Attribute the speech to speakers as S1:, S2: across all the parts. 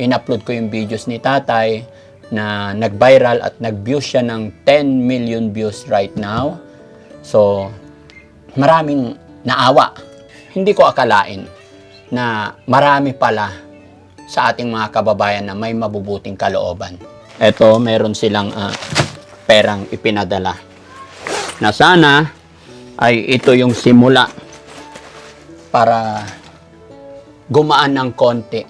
S1: in-upload ko yung videos ni tatay na nag-viral at nag-views siya ng 10 million views right now. So, maraming naawa. Hindi ko akalain na marami pala sa ating mga kababayan na may mabubuting kalooban. Ito, meron silang uh, perang ipinadala. Na sana ay ito yung simula para gumaan ng konti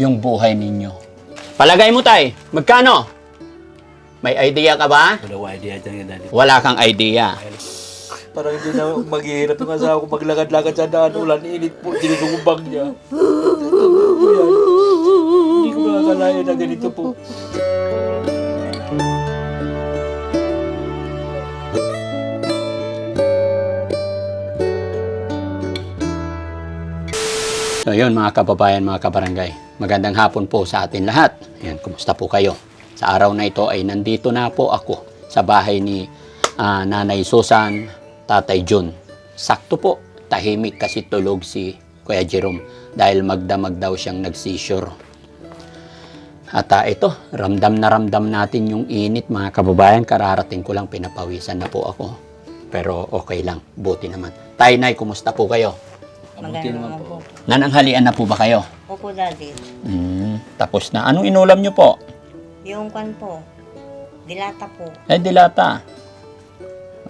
S1: yung buhay ninyo. Palagay mo tay, magkano? May idea ka ba?
S2: Wala idea dyan eh, daddy.
S1: Wala kang idea.
S2: Parang hindi na maghihirap yung asawa ko maglakad-lakad sa daan, ulan, init po, ginugumbang niya. Hindi ko makakalayo na ganito po.
S1: So yun mga kababayan, mga kabarangay. Magandang hapon po sa atin lahat. Yan, kumusta po kayo? Sa araw na ito ay nandito na po ako sa bahay ni uh, Nanay Susan, Tatay Jun. Sakto po, tahimik kasi tulog si Kuya Jerome dahil magdamag daw siyang nagsisure. At uh, ito, ramdam na ramdam natin yung init mga kababayan. Kararating ko lang, pinapawisan na po ako. Pero okay lang, buti naman. Tay Nay, kumusta po kayo?
S3: Mabuti Maganda naman naman po. po.
S1: Nananghalian na po ba kayo?
S3: Opo, daddy.
S1: Hmm, tapos na. Anong inulam nyo po?
S3: Yung kwan po, dilata po.
S1: Eh, dilata.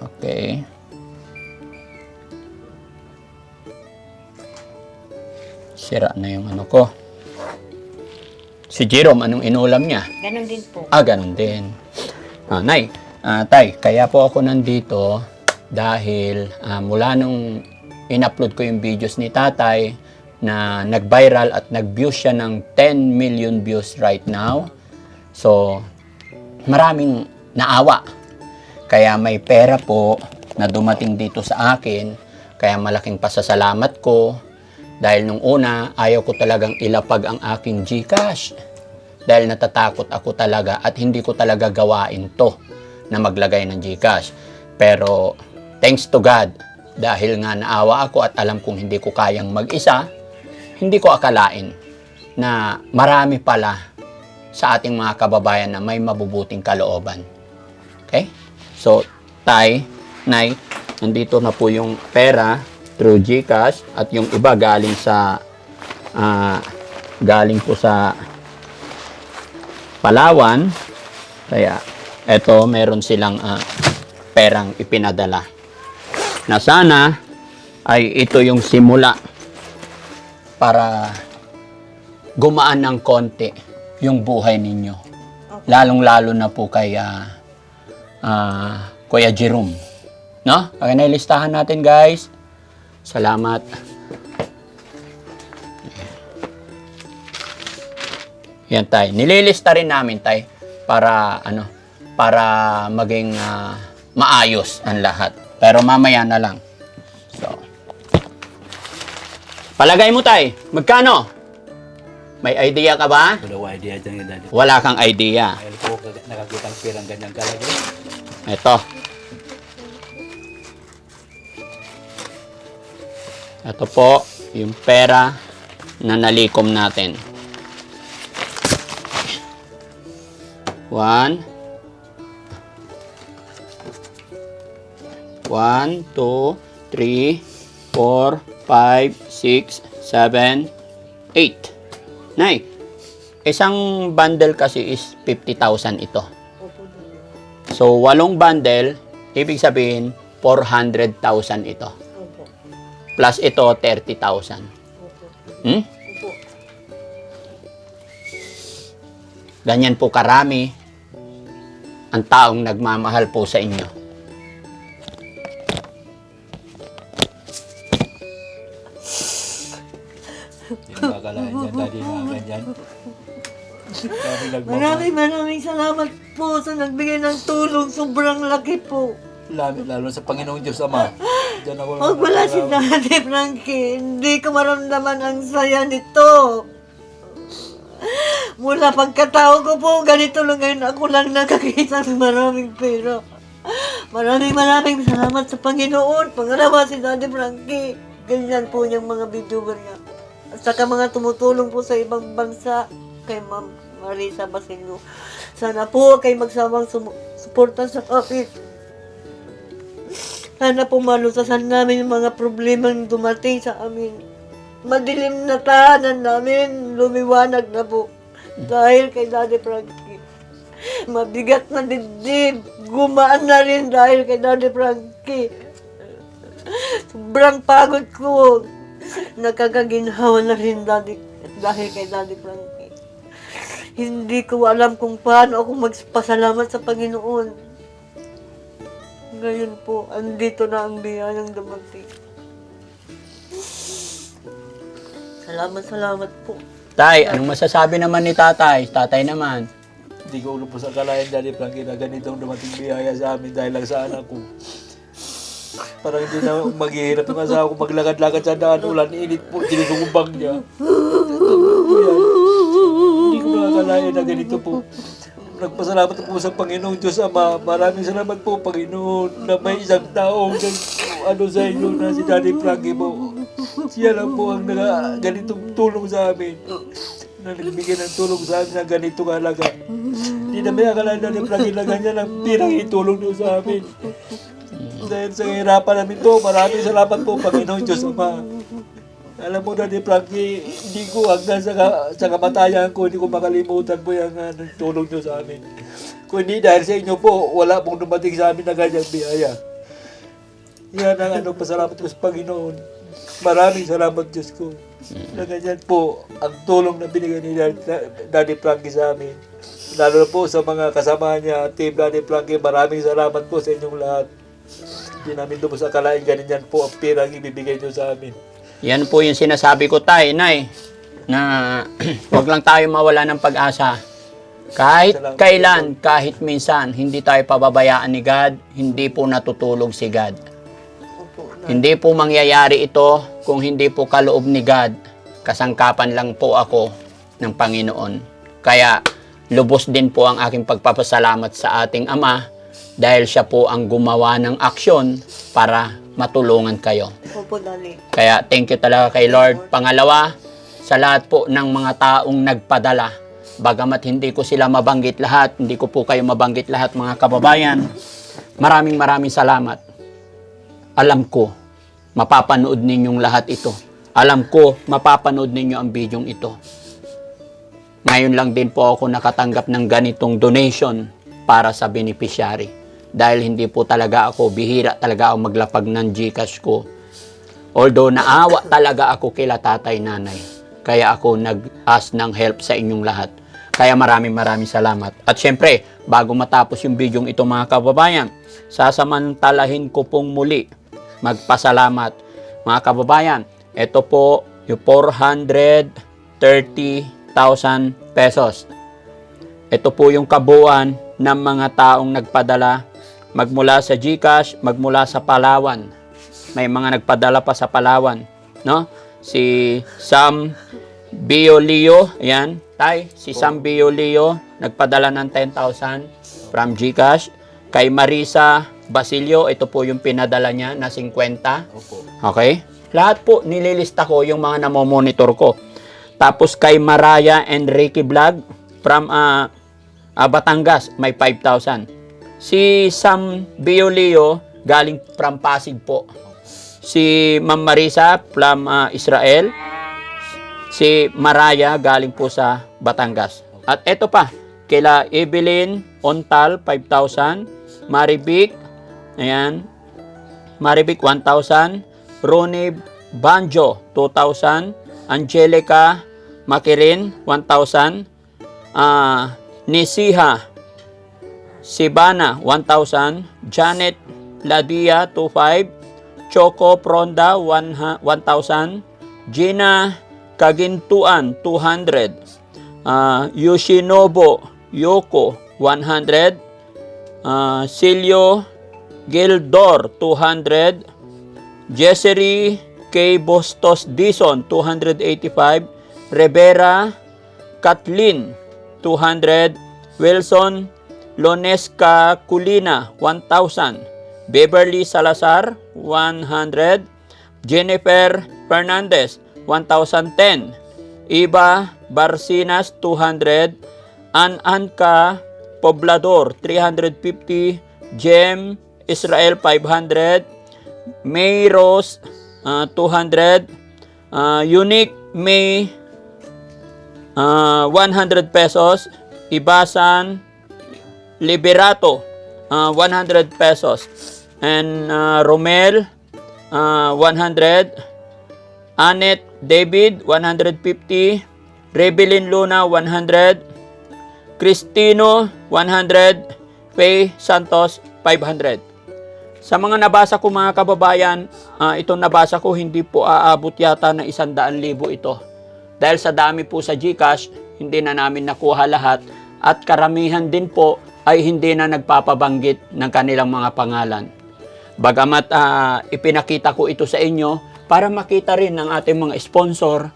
S1: Okay. Sira na yung ano ko. Si Jerome, anong inulam niya?
S3: Ganon din po.
S1: Ah, ganun din. Ah, Nay, ah, Tay, kaya po ako nandito dahil ah, mula nung in-upload ko yung videos ni tatay na nag-viral at nag-view siya ng 10 million views right now. So, maraming naawa. Kaya may pera po na dumating dito sa akin. Kaya malaking pasasalamat ko. Dahil nung una, ayaw ko talagang ilapag ang aking GCash. Dahil natatakot ako talaga at hindi ko talaga gawain to na maglagay ng GCash. Pero, thanks to God, dahil nga naawa ako at alam kong hindi ko kayang mag-isa, hindi ko akalain na marami pala sa ating mga kababayan na may mabubuting kalooban. Okay? So, tay, nay, nandito na po yung pera through GCash at yung iba galing sa uh, galing po sa Palawan. Kaya, eto, meron silang uh, perang ipinadala na sana ay ito yung simula para gumaan ng konti yung buhay ninyo. Lalong-lalo na po kay uh, uh, Kuya Jerome. No? Okay, nailistahan natin guys. Salamat. Yan tay. Nililista rin namin tay para ano para maging uh, maayos ang lahat. Pero mamaya na lang. So, palagay mo tay, magkano? May idea ka ba?
S2: Wala idea dyan eh,
S1: yung Wala kang idea. Ngayon
S2: po, ng pirang ganyan kalagay.
S1: Ito. Ito po, yung pera na nalikom natin. One, 1, 2, 3, 4, 5, 6, 7, 8. Nay, isang bundle kasi is 50,000 ito. So, walong bundle, ibig sabihin, 400,000 ito. Plus ito, 30,000. Hmm? Ganyan po karami ang taong nagmamahal po sa inyo.
S2: Hindi na kakalain yan, daddy na ganyan.
S4: Kami Maraming maraming salamat po sa nagbigay ng tulong. Sobrang laki po.
S2: Lalo, lalo sa Panginoong Diyos Ama.
S4: Diyan ako Huwag wala si Daddy Frankie. Hindi ko maramdaman ang saya nito. Mula pagkatao ko po, ganito lang ngayon ako lang nakakita ng maraming pero. Maraming maraming salamat sa Panginoon. Pangalawa si Daddy Frankie. Ganyan po niyang mga biduber niya. At saka mga tumutulong po sa ibang bansa, kay Ma'am Marisa Basilio. Sana po kay magsawang sum- suporta sa akin. Sana po malutasan namin yung mga problemang dumating sa amin. Madilim na tahanan namin, lumiwanag na po. Dahil kay Daddy Frankie. Mabigat na dibdib, gumaan na rin dahil kay Daddy Frankie. Sobrang pagod ko. Nakakaginhawa na rin daddy, dahil kay Daddy Frankie. Hindi ko alam kung paano ako magpasalamat sa Panginoon. Ngayon po, andito na ang biyayang dumating. Salamat, salamat po.
S1: Tay, anong masasabi naman ni tatay? Tatay naman.
S2: Hindi ko sa akalain, Daddy Frankie, na ganitong dumating biyaya sa amin dahil lang sa anak ko. Parang hindi na maghihirap yung asawa ko maglakad-lakad sa daan. Ulan, init po, ginugumbang niya. Hindi ko nakakalain na ganito po. Nagpasalamat po sa Panginoon Diyos Ama. Maraming salamat po, Paginoon, na may isang taong nag, ano sa inyo na si Daddy Frankie po. Siya lang po ang naga, ganitong tulong sa amin. Na nagbigay ng tulong sa amin na ganitong halaga. Hindi na may akala na ni Frankie na ganyan ang pirang itulong niyo sa amin dahil sa hirapan namin po. Maraming salamat po, Panginoon Diyos Ama. Alam mo na ni Frankie, hindi ko hanggang sa, sa kamatayan ko, hindi ko makalimutan po yung uh, tulong nyo sa amin. Kundi dahil sa inyo po, wala pong dumating sa amin na ganyang biyaya. Yan ang ano, pasalamat ko sa Panginoon. Maraming salamat Diyos ko. Na ganyan po, ang tulong na binigay ni Daddy Frankie sa amin. Lalo na po sa mga kasama niya, Team Daddy Frankie, maraming salamat po sa inyong lahat. Hindi namin lubos akalain ganyan po ang pirang ibibigay nyo sa amin.
S1: Yan po yung sinasabi ko tayo, Nay, na wag lang tayo mawala ng pag-asa. Kahit Salamat kailan, po. kahit minsan, hindi tayo pababayaan ni God, hindi po natutulog si God. Hindi po mangyayari ito kung hindi po kaloob ni God. Kasangkapan lang po ako ng Panginoon. Kaya lubos din po ang aking pagpapasalamat sa ating Ama dahil siya po ang gumawa ng aksyon para matulungan kayo. Opo, Kaya thank you talaga kay Lord. Pangalawa, sa lahat po ng mga taong nagpadala, bagamat hindi ko sila mabanggit lahat, hindi ko po kayo mabanggit lahat mga kababayan, maraming maraming salamat. Alam ko, mapapanood ninyong lahat ito. Alam ko, mapapanood ninyo ang bidyong ito. Ngayon lang din po ako nakatanggap ng ganitong donation para sa beneficiary. Dahil hindi po talaga ako, bihira talaga ako maglapag ng Gcash ko. Although naawa talaga ako kila tatay nanay. Kaya ako nag-ask ng help sa inyong lahat. Kaya maraming maraming salamat. At syempre, bago matapos yung video ito mga kababayan, sasamantalahin ko pong muli magpasalamat. Mga kababayan, ito po yung 430,000 pesos. Ito po yung kabuuan ng mga taong nagpadala magmula sa GCash, magmula sa Palawan. May mga nagpadala pa sa Palawan, no? Si Sam Biolio, ayan, tay, si Sam Biolio nagpadala ng 10,000 from GCash kay Marisa Basilio, ito po yung pinadala niya na 50. Okay? Lahat po nililista ko yung mga namo-monitor ko. Tapos kay Maraya Enrique Vlog from uh, uh, Batangas, may 5,000. Si Sam Bioleo, galing from Pasig po. Si Ma'am Marisa from uh, Israel. Si Maraya, galing po sa Batangas. At eto pa, kila Evelyn Ontal, 5,000. Maribic, ayan. Maribic, 1,000. Ronnie Banjo, 2,000. Angelica Makirin, 1,000. Ah... Uh, Nisiha Sibana 1,000 Janet Ladia 2,500 Choco Pronda 1,000 Gina Kagintuan 200 uh, Yoshinobo Yoko 100 uh, Silio Gildor 200 Jessery K. Bostos Dison 285 Rivera Kathleen 200. Wilson Lonesca Culina, 1,000. Beverly Salazar, 100. Jennifer Fernandez, 1,010. Iba Barcinas, 200. Ananka Poblador, 350. Jem Israel, 500. May Rose, uh, 200. Uh, Unique May uh, ah, 100 pesos. Ibasan Liberato, uh, ah, 100 pesos. And uh, Romel, uh, 100. Annette David, 150. Rebelin Luna, 100. Cristino, 100. Faye Santos, 500. Sa mga nabasa ko mga kababayan, uh, itong nabasa ko hindi po aabot yata na 100,000 ito. Dahil sa dami po sa GCash, hindi na namin nakuha lahat at karamihan din po ay hindi na nagpapabanggit ng kanilang mga pangalan. Bagamat uh, ipinakita ko ito sa inyo para makita rin ng ating mga sponsor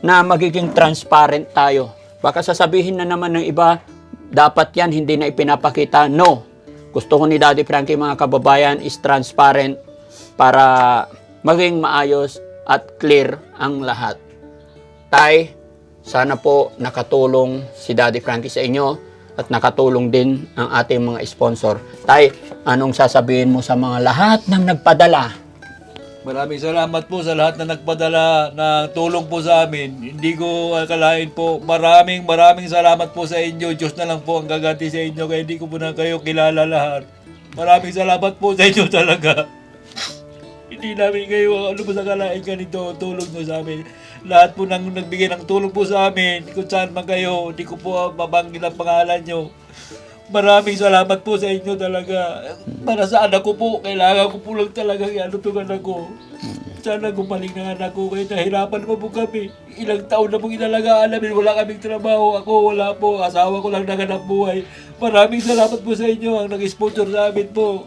S1: na magiging transparent tayo. Baka sasabihin na naman ng iba, dapat yan hindi na ipinapakita. No. Gusto ko ni Daddy Frankie mga kababayan is transparent para maging maayos at clear ang lahat. Tay, sana po nakatulong si Daddy Frankie sa inyo at nakatulong din ang ating mga sponsor. Tay, anong sasabihin mo sa mga lahat ng nagpadala?
S2: Maraming salamat po sa lahat na nagpadala ng tulong po sa amin. Hindi ko akalain po. Maraming maraming salamat po sa inyo. Diyos na lang po ang gaganti sa inyo kaya hindi ko po na kayo kilala lahat. Maraming salamat po sa inyo talaga. Hindi namin kayo, ano po sa kalain ka nito, tulog nyo sa amin. Lahat po nang nagbigay ng tulong po sa amin, kung saan man kayo, hindi ko po mabanggil ang pangalan nyo. Maraming salamat po sa inyo talaga. Para sa anak ko po, kailangan ko po lang talaga ano itong anak ko. Sana gumaling ng anak ko kayo. Nahirapan po po kami. Ilang taon na pong inalagaan namin. Wala kaming trabaho. Ako wala po. Asawa ko lang naganap buhay. Maraming salamat po sa inyo ang nag-sponsor sa amin po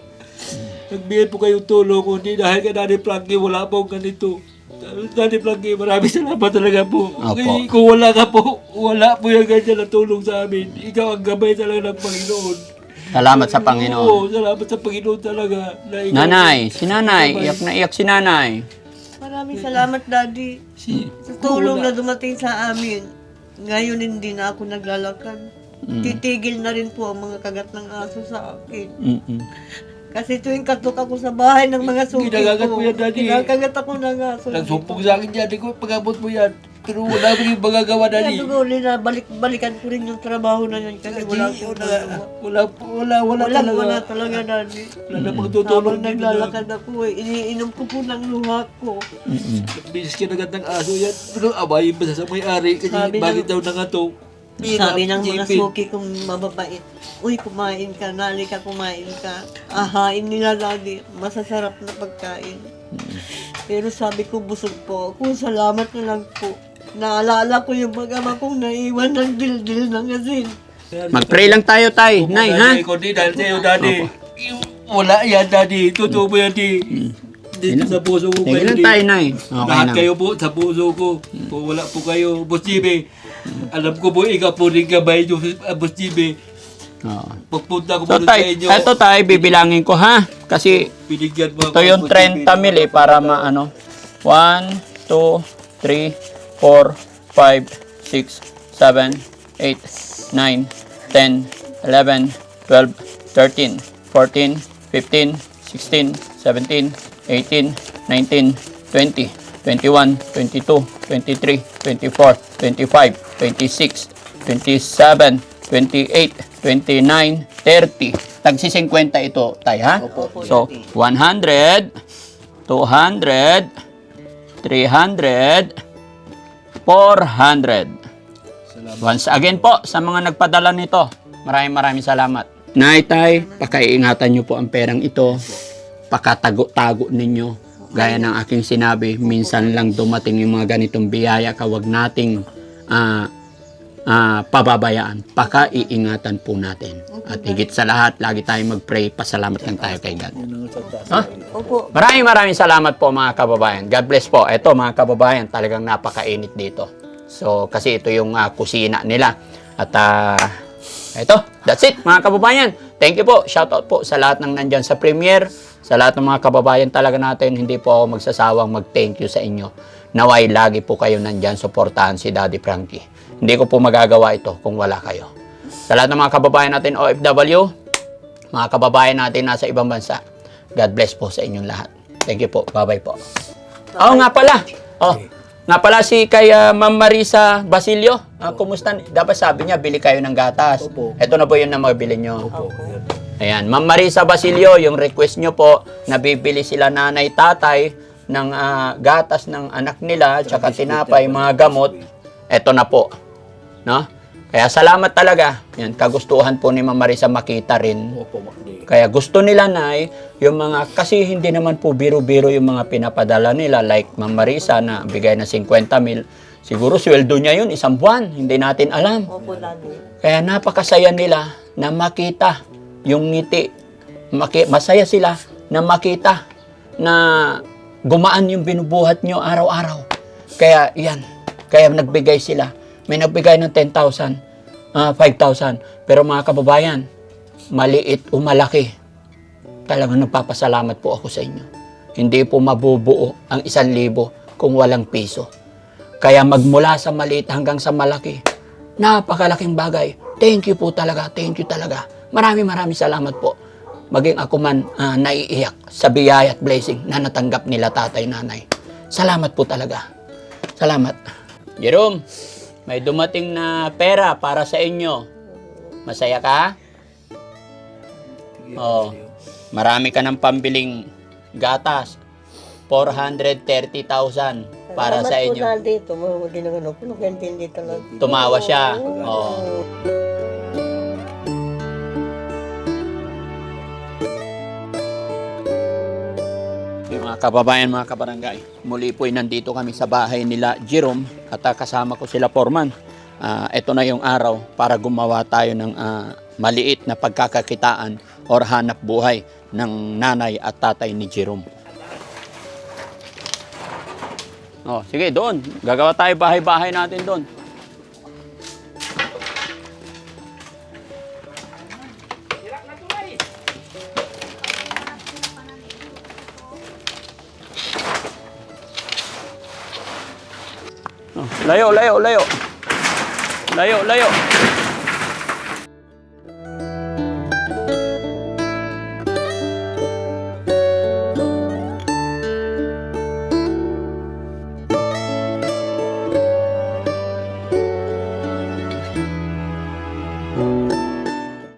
S2: nagbigay po kayo tulong, kundi dahil kay Daddy Frankie, wala po ganito. Daddy Frankie, maraming salamat talaga po. Opo. kung wala ka po, wala po yung ganyan na tulong sa amin. Ikaw ang gabay talaga ng Panginoon.
S1: Salamat sa Panginoon. Oo,
S2: salamat sa Panginoon talaga.
S1: Na ikaw- Nanay, si nanay, iyak na iyak si nanay.
S4: Maraming salamat, Daddy. Si, Sa tulong na dumating sa amin. Ngayon hindi na ako naglalakad. Mm. Titigil na rin po ang mga kagat ng aso sa akin. Mm-mm. Kasi tuwing katok ako sa bahay ng mga suki
S2: Ginagagat ko. mo yan, Daddy.
S4: Ginagagat ako ng aso. Ah,
S2: Nagsumpong sa akin yan. Hindi ko pagabot mo yan. Pero wala mo yung magagawa, Daddy.
S4: Kaya tuloy na, balik, balikan ko rin yung trabaho na yun. Kasi wala ko na. wala, nagawa. wala, wala, wala Wala, talaga. wala talaga, Daddy. Wala na magtutulong. din naglalakad ako eh, iniinom ko po ng luha ko.
S2: Bisis ka na ng aso yan. Pero abayin ba sa may-ari? Kasi Sabi ng- bakit daw nangatok?
S4: Sabi ng mga suki kong mababait, Uy, kumain ka, nali ka, kumain ka. Ahain nila lagi, masasarap na pagkain. Pero sabi ko, busog po ako, salamat na lang po. Naalala ko yung mag-ama kong naiwan ng dildil ng asin.
S1: Mag-pray lang tayo, tay. Nay, ha?
S2: Ko di, dahil sa'yo, daddy. Wala yan, daddy. Totoo po yan, di. Mm. Dito sa puso ko.
S1: Tingin lang tayo, nay. Okay
S2: Lahat lang. kayo po sa puso ko. Kung wala po kayo, Boss Jimmy. Alam ko po, ikaw po rin gabay nyo, ah, Boss Jimmy. Oo. Pagpunta ko
S1: So, muna sa tay, inyo. eto tay, bibilangin ko ha. Kasi Binigyan ito yung 30 mil eh, para maano. 1, 2, 3, 4, 5, 6, 7, 8, 9, 10, 11, 12, 13, 14, 15, 16, 17, 18, 19, 20, 21, 22, 23, 24, 25, 26, 27, 28, 29, 30. Tagsi 50 ito, tay, ha? Opo. So, 100, 200, 300, 400. Once again po, sa mga nagpadala nito, maraming maraming salamat. Nay, tay, pakaiingatan nyo po ang perang ito. Pakatago-tago ninyo. Gaya ng aking sinabi, minsan lang dumating yung mga ganitong biyaya, kawag nating uh, uh, pababayaan. Pakaiingatan po natin. At higit sa lahat, lagi tayong mag-pray. Pasalamat lang tayo kay God. Huh? Maraming maraming salamat po mga kababayan. God bless po. Ito mga kababayan, talagang napakainit dito. So, kasi ito yung uh, kusina nila. At uh, ito, that's it mga kababayan. Thank you po. Shout out po sa lahat ng nandyan sa premiere. Sa lahat ng mga kababayan talaga natin, hindi po ako magsasawang mag-thank you sa inyo. Naway, lagi po kayo nandyan, suportahan si Daddy Frankie. Hindi ko po magagawa ito kung wala kayo. Sa lahat ng mga kababayan natin OFW, mga kababayan natin nasa ibang bansa, God bless po sa inyong lahat. Thank you po. Bye-bye po. Bye. Oh, nga pala. Oh, nga pala si kay uh, Ma'am Marisa Basilio. Uh, kumusta? Dapat sabi niya, bili kayo ng gatas. Ito na po yung na mabili nyo. Opo. Ayan. Ma'am Marisa Basilio, yung request niyo po, nabibili sila nanay, tatay, ng uh, gatas ng anak nila, at saka tinapay, mga gamot, eto na po. No? Kaya salamat talaga. Yan, kagustuhan po ni Mama Marisa makita rin. Kaya gusto nila na eh, yung mga, kasi hindi naman po biro-biro yung mga pinapadala nila. Like Mama Marisa na bigay na 50 mil. Siguro sweldo niya yun, isang buwan. Hindi natin alam. Kaya napakasaya nila na makita yung ngiti. masaya sila na makita na gumaan yung binubuhat nyo araw-araw. Kaya yan, kaya nagbigay sila. May nagbigay ng 10,000, uh, 5,000. Pero mga kababayan, maliit o malaki, talagang nagpapasalamat po ako sa inyo. Hindi po mabubuo ang isang libo kung walang piso. Kaya magmula sa maliit hanggang sa malaki, napakalaking bagay. Thank you po talaga, thank you talaga. Marami marami salamat po maging ako man uh, naiiyak sa biyaya at blessing na natanggap nila tatay nanay. Salamat po talaga. Salamat. Jerome, may dumating na pera para sa inyo. Masaya ka? Oh, marami ka ng pambiling gatas. 430,000 para Salamat sa inyo.
S3: Salamat po dito.
S1: Tumawa siya. Oo. Oh. mga kababayan, mga kabarangay. Muli po ay nandito kami sa bahay nila Jerome at ah, kasama ko sila Forman. Uh, ah, ito na yung araw para gumawa tayo ng uh, maliit na pagkakakitaan or hanap buhay ng nanay at tatay ni Jerome. Oh, sige, doon. Gagawa tayo bahay-bahay natin doon. Layo, layo, layo. Layo, layo.